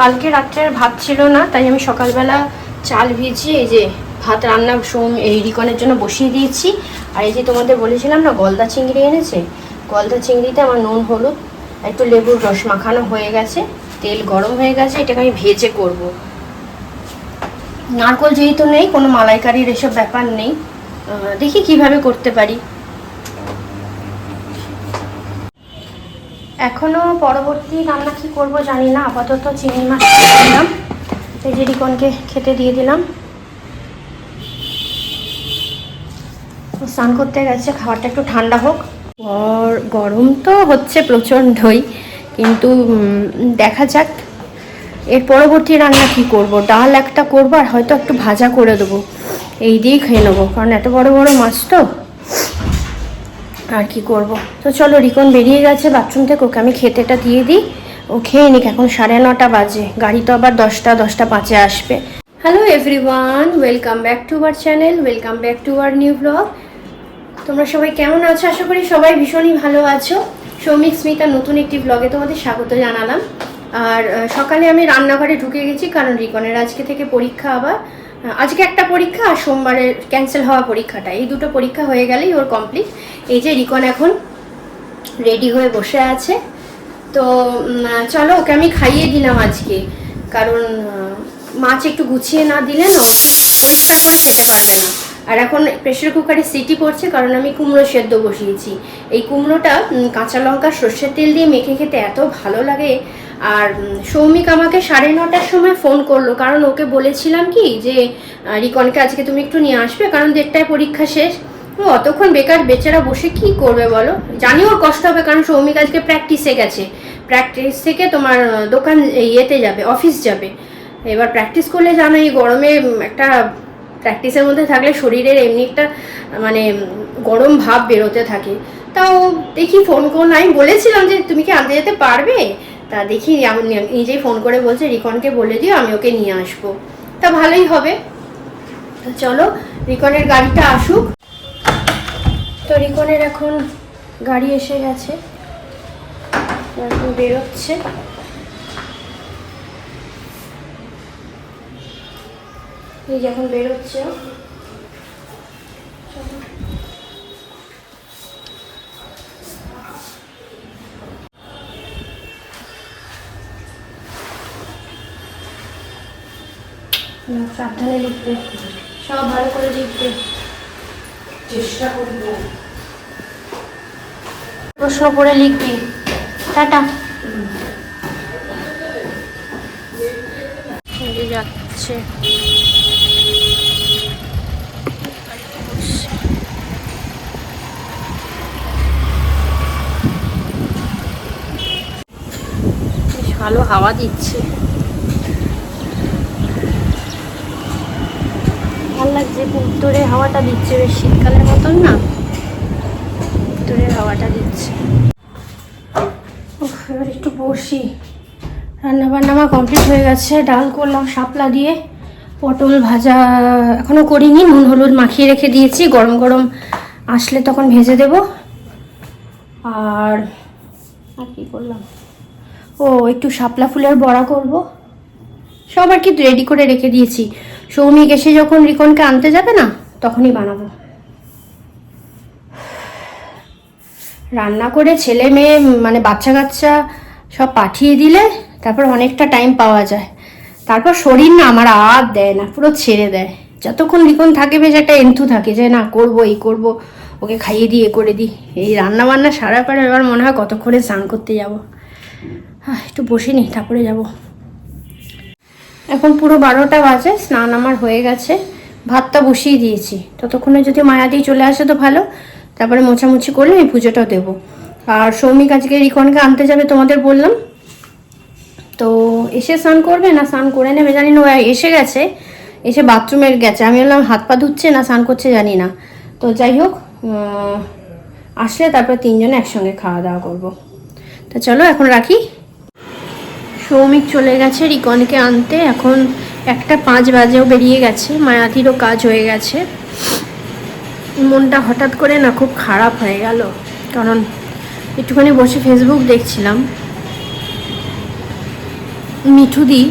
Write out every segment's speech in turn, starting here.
কালকে রাত্রের ভাত ছিল না, তাই আমি সকালবেলা চাল ভিজিয়ে এই যে ভাত রান্না সোম এই রিকনের জন্য বসিয়ে দিয়েছি। আর এই যে তোমাদের বলেছিলাম না, গলদা চিংড়ি এনেছে? গলদা চিংড়িতে আমার নুন, হলুদ, একটু লেবুর রস মাখানো হয়ে গেছে, তেল গরম হয়ে গেছে, এটাকে আমি ভেজে করব। নারকল যেহেতু নেই, কোনো মালাইকারির এসব ব্যাপার নেই। দেখি কীভাবে করতে পারি। এখনও পরবর্তী রান্না কি করব জানি না, আপাতত চিংড়ি মাছ দিলাম। এই যে রিকনকে খেতে দিয়ে দিলাম। স্নান করতে গেছে, খাবারটা একটু ঠান্ডা হোক। গর- গরম তো হচ্ছে প্রচণ্ডই, কিন্তু দেখা যাক। এর পরবর্তী রান্না কি করব? ডাল একটা করব আর হয়তো একটু ভাজা করে দেবো। এই দিয়েই খেয়ে নেব, কারণ এত বড় বড় মাছ তো। আর কি করব? তো চলো, রিকন বেরিয়ে গেছে বাথরুম থেকে, ওকে আমি খেতেটা দিয়ে দিই। ও খেয়ে নিক, এখন সাড়ে নটা বাজে। গাড়ি তো আবার দশটা দশটা পাঁচে আসবে। Hello everyone welcome back to our channel welcome back to our new blog তোমরা সবাই কেমন আছো? আশা করি সবাই ভীষণই ভালো আছো। সৌমিক স্মিতার নতুন একটি ব্লগে তোমাদের স্বাগত জানালাম। আর সকালে আমি রান্নাঘরে ঢুকে গেছি, কারণ রিকনের আজকে থেকে পরীক্ষা আবার। আজকে একটা পরীক্ষা আর সোমবারের ক্যান্সেল হওয়া পরীক্ষাটা। এই দুটো পরীক্ষা হয়ে গেলেই ওর কমপ্লিট এই যে রিকন এখন রেডি হয়ে বসে আছে। তো চলো ওকে আমি খাইয়ে দিলাম আজকে। কারণ মাছ একটু গুছিয়ে না দিলে না পরিষ্কার করে খেতে পারবে না। আর এখন প্রেশার কুকারে সিটি পড়ছে, কারণ আমি কুমড়ো সেদ্ধ বসিয়েছি। এই কুমড়োটা কাঁচা লঙ্কা সর্ষের তেল দিয়ে মেখে খেতে এত ভালো লাগে। আর সৌমিক আমাকে সাড়ে নটার সময় ফোন করল, কারণ ওকে বলেছিলাম কি যে রিকনকে আজকে তুমি একটু নিয়ে আসবে, কারণ দেড়টায় পরীক্ষা শেষ। ও অতক্ষণ বেকার বেচারা বসে কি করবে বলো? জানি ওর কষ্ট হবে, কারণ সৌমিক আজকে প্র্যাকটিসে গেছে। প্র্যাকটিস থেকে তোমার দোকান ইয়েতে যাবে, অফিস যাবে। এবার প্র্যাকটিস করলে জানো, এই গরমে একটা প্র্যাকটিসের মধ্যে থাকলে শরীরের এমনি একটা মানে গরম ভাব বেরোতে থাকে। তাও দেখি ফোন করুন আমি বলেছিলাম যে, তুমি কি আনতে যেতে পারবে? তা দেখি আমি নিজেই ফোন করে বলছে, রিকনকে বলে দিও, আমি ওকে নিয়ে আসব। তা ভালোই হবে। চলো, রিকনের গাড়িটা আসুক। তো রিকনের এখন গাড়ি এসে গেছে। বেরোচ্ছে। এই যে এখন বেরোচ্ছে সাবধানে লিখবে। সব ভালো করে লিখবে। চেষ্টা করব। প্রশ্ন করে লিখবি। টাটা। যাচ্ছে। ভালো হাওয়া দিচ্ছে। ভালো লাগছে উত্তরে হাওয়াটা দিচ্ছে, বেশ শীতকালের মতন না? উত্তরের হাওয়াটা দিচ্ছে। এবার একটু বসি। রান্না বান্না আমার কমপ্লিট হয়ে গেছে। ডাল করলাম শাপলা দিয়ে। পটল ভাজা এখনও করিনি, নুন, হলুদ মাখিয়ে রেখে দিয়েছি। গরম গরম আসলে তখন ভেজে দেব। আর আর কি করলাম? ও, একটু শাপলা ফুলের বড়া করব। সব আর কি রেডি করে রেখে দিয়েছি। সৌমিক এসে যখন রিকনকে আনতে যাবে না, তখনই বানাবো। রান্না করে ছেলে মেয়ে মানে বাচ্চা কাচ্চা সব পাঠিয়ে দিলে তারপর অনেকটা টাইম পাওয়া যায়। তারপর শরীর না আমার আর দেয় না, পুরো ছেড়ে দেয়। যতক্ষণ লিখন থাকে বেশ একটা এন্থু থাকে যে, না, করব, এই করব, ওকে খাইয়ে দিয়ে করে দিই এই রান্না বান্না সারা পরে এবার মনে হয় কতক্ষণে স্নান করতে যাব। হ্যাঁ একটু বসে নি তারপরে যাব। এখন পুরো বারোটা বাজে, স্নান আমার হয়ে গেছে। ভাতটা বসিয়ে দিয়েছি। ততক্ষণে যদি মায়া মায়াদি চলে আসে তো ভালো। তারপরে মোছামুছি করলে আমি পুজোটাও দেবো। আর সৌমিক আজকে রিকনকে আনতে যাবে তোমাদের বললাম। তো এসে স্নান করবে না স্নান করে নেবে জানি না এসে গেছে। এসে বাথরুমে গেছে। আমি বললাম হাত পা ধুচ্ছে না, স্নান করছে জানি না। তো যাই হোক আসলে তারপর তিনজনে একসঙ্গে খাওয়া দাওয়া করব। তো চলো এখন রাখি। সৌমিক চলে গেছে রিকনকে আনতে। এখন একটা পাঁচ বাজেও বেরিয়ে গেছে। মায়াতিরও কাজ হয়ে গেছে। মনটা হঠাৎ করে না খুব খারাপ হয়ে গেল। কারণ একটুখানি বসে ফেসবুক দেখছিলাম। মিঠুদি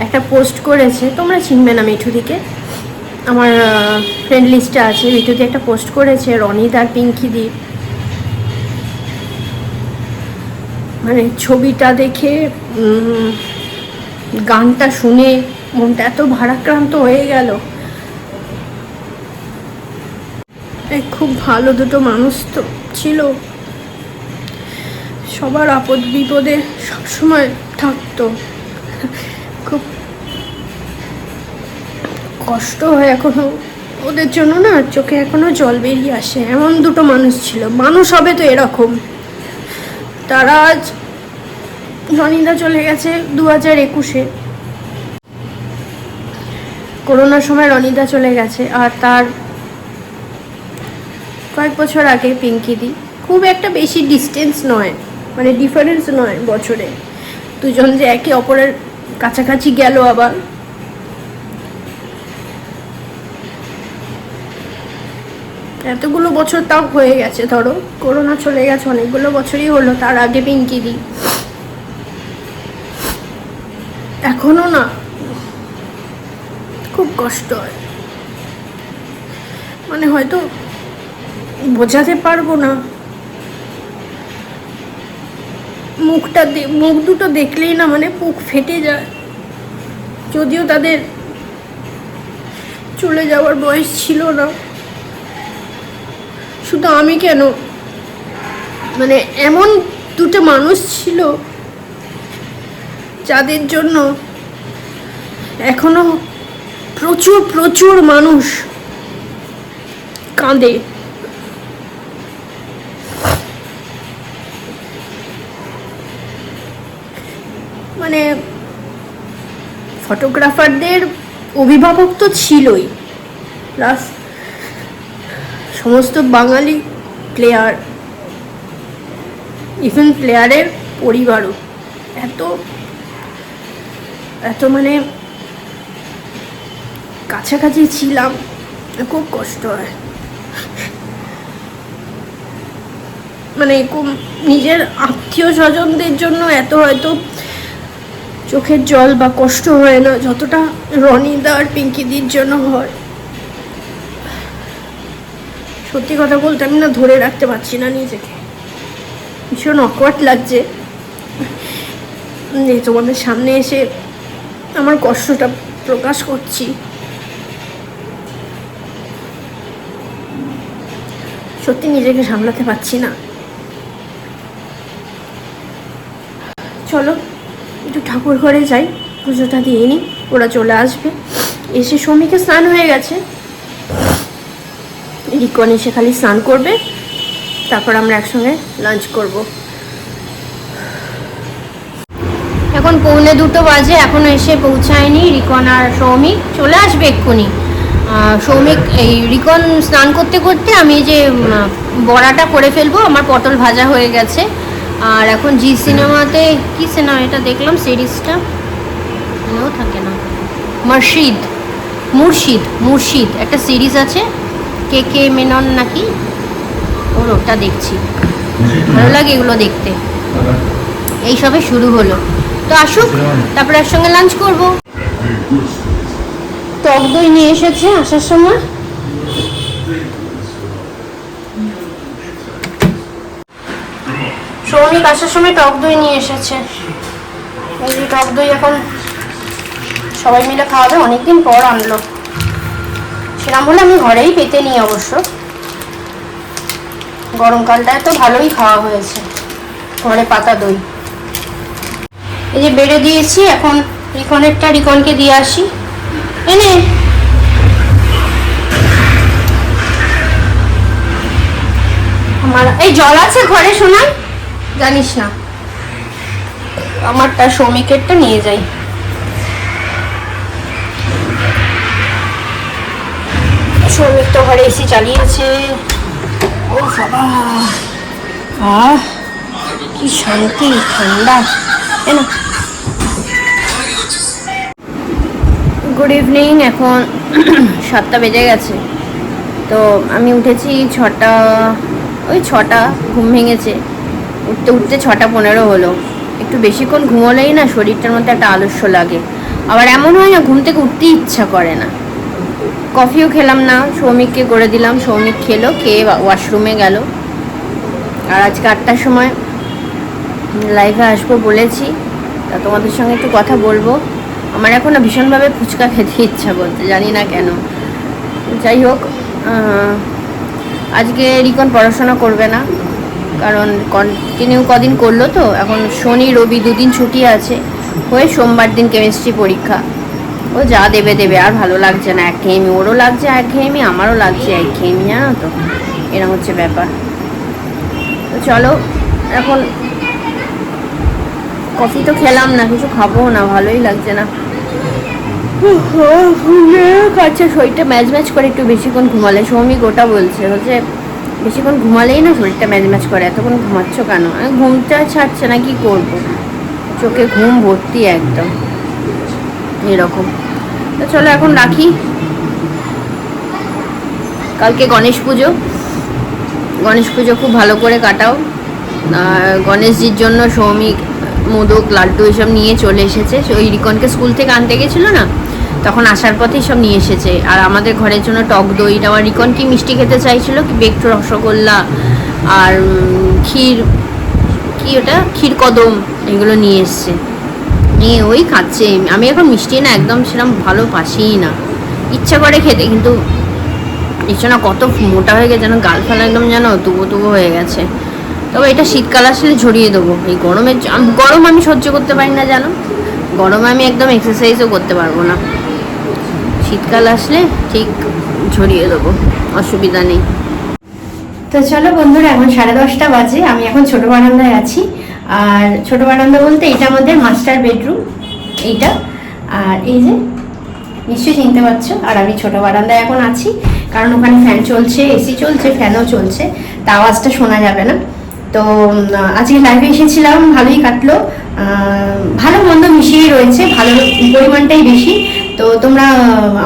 একটা পোস্ট করেছে। তোমরা চিনবে না মিঠুদিকে। আমার ফ্রেন্ড লিস্টে আছে। মিঠুদি একটা পোস্ট করেছে রনিত আর পিঙ্কিদি। মানে ছবিটা দেখে গানটা শুনে মনটা এত ভারাক্রান্ত হয়ে গেল। খুব ভালো দুটো মানুষ তো ছিল। সবার আপদ বিপদে সবসময় থাকতো। খুব কষ্ট হয় এখনও। ওদের জন্য না চোখে এখনও জল বেরিয়ে আসে। এমন দুটো মানুষ ছিল। মানুষ হবে তো এরকম। তারা আজ রনিদা চলে গেছে দু হাজার একুশে। করোনার সময় রনিদা চলে গেছে আর তার কয়েক বছর আগে পিঙ্কিদি খুব একটা বেশি ডিস্টেন্স নয় মানে ডিফারেন্স নয় বছরে। দুজন যে একে অপরের কাছাকাছি গেল আবার। এতগুলো বছর তাও হয়ে গেছে, ধরো। করোনা চলে গেছে, অনেকগুলো বছরই হলো, তার আগে পিঙ্কিদি এখনও না। খুব কষ্ট হয়। মানে হয়তো বোঝাতে পারব না। মুখটা মুখ দুটো দেখলেই না মানে বুক ফেটে যায়। যদিও তাদের চলে যাওয়ার বয়স ছিল না। শুধু আমি কেন? মানে এমন দুটো মানুষ ছিল যাদের জন্য এখনও প্রচুর প্রচুর মানুষ কাঁদে। মানে ফটোগ্রাফারদের অভিভাবক তো ছিলই। প্লাস সমস্ত বাঙালি প্লেয়ার ইভেন প্লেয়ারের পরিবারও এত এত মানে কাছাকাছি ছিলাম খুব কষ্ট হয়। মানে নিজের আত্মীয় স্বজনদের জন্য এত হয়তো চোখের জল বা কষ্ট হয় না, যতটা রনিদা আর পিঙ্কিদির জন্য হয়। সত্যি কথা বলতে আমি না ধরে রাখতে পারছি না নিজেকে। ভীষণ অকওয়ার্ড লাগছে। তোমাদের সামনে এসে আমার কষ্টটা প্রকাশ করছি। সত্যি নিজেকে সামলাতে পারছি না। চলো, একটু ঠাকুর ঘরে যাই, পুজোটা দিয়ে নিই, ওরা চলে আসবে। এসে সমীকে স্নান হয়ে গেছে। রিকন এসে খালি স্নান করবে, তারপর আমরা একসঙ্গে লাঞ্চ করব। এখন পৌনে দুটো বাজে, এখনও এসে পৌঁছায়নি রিকন আর সৌমিক। চলে আসবে এক্ষুনি। সৌমিক, এই রিকন স্নান করতে করতে আমি যে বড়াটা করে ফেলব, আমার পটল ভাজা হয়ে গেছে। আর এখন জি সিনেমাতে, কি সিনেমা এটা দেখলাম, সিরিজটা? থাকে না। মর্শিদ, মুর্শিদ মুর্শিদ, একটা সিরিজ আছে। কে কে মেনন নাকি? ওর ওটা দেখছি। ভালো লাগে এগুলো দেখতে। এইসবে শুরু হলো। তো আসুক, তারপরে একসঙ্গে লাঞ্চ করব। টক দই নিয়ে এসেছে আসার সময়। সৌমিক আসার সময় টক দই নিয়ে এসেছে। এই টক দই এখন সবাই মিলে খাওয়াবে, অনেকদিন পর আনলো। সেরকম হলে আমি ঘরেই পেতে নিই অবশ্য। গরমকালটায় তো ভালোই খাওয়া হয়েছে। ঘরে পাতা দই। এই যে বেড়ে দিয়েছি, এখন রিকনেরটা রিকনকে দিয়ে আসি। এনে আমার এই জল আছে ঘরে শোনাই জানিস না। আমারটা শ্রমিকেরটা নিয়ে যাই। শ্রমিক তো ঘরে এসি চালিয়েছে। ও বাবা। আহ, কি শান্তি, ঠান্ডা। তাই না গুড ইভিনিং এখন সাতটা বেজে গেছে। তো আমি উঠেছি ছটা, ওই ছটা, ঘুম ভেঙেছে। উঠতে উঠতে ছটা পনেরো হলো। একটু বেশিক্ষণ ঘুমোলেই না শরীরটার মধ্যে একটা আলস্য লাগে। আবার এমন হয় না, ঘুম থেকে উঠতেই ইচ্ছা করে না। কফিও খেলাম না, সৌমিককে করে দিলাম, সৌমিক খেলো খেয়ে ওয়াশরুমে গেল। আর আজকে আটটার সময় লাইভে আসব বলেছি, তা তোমাদের সঙ্গে একটু কথা বলব। আমার এখন ভীষণভাবে ফুচকা খেতে ইচ্ছা বলতে, জানি না কেন। যাই হোক আজকে রিকন পড়াশোনা করবে না, কারণ কন্টিনিউ কদিন করল তো, এখন শনি, রবি দুদিন ছুটি আছে। হয়ে সোমবার দিন কেমিস্ট্রি পরীক্ষা। ও যা দেবে দেবে। আর ভালো লাগছে না, একঘেয়েমি। ওরও লাগছে, একঘেয়েমি, আমারও লাগছে একঘেয়েমি, জানো তো? এরকম হচ্ছে ব্যাপার। তো চলো, এখন কফি তো খেলাম না, কিছু খাব না, ভালোই লাগছে না। আচ্ছা শরীরটা ম্যাচ ম্যাচ করে একটু বেশিক্ষণ ঘুমালে সৌমিক ওটা বলছে হচ্ছে বেশিক্ষণ ঘুমালেই না শরীরটা ম্যাচ ম্যাচ করে, এতক্ষণ ঘুমাচ্ছ কেন? ঘুমটা ছাড়ছে না, কি করব? চোখে ঘুম ভর্তি একদম। এরকম। তো চলো এখন রাখি। কালকে গণেশ পুজো। গণেশ পুজো খুব ভালো করে কাটাও। গণেশজির জন্য সৌমিক মোদক, লাড্ডু এসব নিয়ে চলে এসেছে। ওই রিকনকে স্কুল থেকে আনতে গেছিল না? তখন আসার পথেই সব নিয়ে এসেছে। আর আমাদের ঘরের জন্য টক দই। আমার রিকন কি মিষ্টি খেতে চাইছিল? কি বেকটু রসগোল্লা আর ক্ষীর, কি ওটা? ক্ষীর কদম। এগুলো নিয়ে এসছে। নিয়ে ওই খাচ্ছে আমি এখন মিষ্টি না, একদম সেরকম ভালো পাসিই না। ইচ্ছা করে খেতে, কিন্তু দেখছ না, কত মোটা হয়ে গেছে যেন, গাল ফাল একদম যেন তুবো তুবো হয়ে গেছে। তবে এটা শীতকাল আসলে ঝরিয়ে দেবো। এই গরমের গরম আমি সহ্য করতে পারি না জানো? গরমে আমি একদম এক্সারসাইজও করতে পারব না। শীতকাল আসলে ঠিক ঝরিয়ে দেবো, অসুবিধা নেই। তো চলো বন্ধুরা, এখন সাড়ে দশটা বাজে, আমি এখন ছোট বারান্দায় আছি। আর ছোট বারান্দা বলতে এটা আমাদের মাস্টার বেডরুম এইটা। আর এই যে, নিশ্চয়ই চিনতে পারছ, আর আমি ছোট বারান্দায় এখন আছি, কারণ ওখানে ফ্যান চলছে এসি চলছে ফ্যানও চলছে তা আওয়াজটা শোনা যাবে না। তো আজকে লাইভে এসেছিলাম, ভালোই কাটলো। ভালো মন্দ মিশিয়েই রয়েছে, ভালো পরিমাণটাই বেশি। তো তোমরা,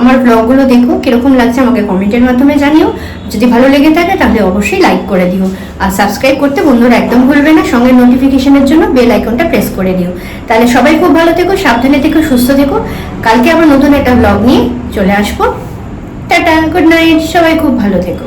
আমার ব্লগগুলো দেখো, কীরকম লাগছে আমাকে কমেন্টের মাধ্যমে জানিও। যদি ভালো লেগে থাকে, তাহলে অবশ্যই লাইক করে দিও। আর সাবস্ক্রাইব করতে বন্ধুরা একদম ভুলবে না, সঙ্গে নোটিফিকেশনের জন্য বেল আইকনটা প্রেস করে দিও। তাহলে সবাই খুব ভালো থেকো, সাবধানে থেকো, সুস্থ থেকো। কালকে আবার নতুন একটা ব্লগ নিয়ে চলে আসব। টাটা গুড নাইট সবাই খুব ভালো থেকো।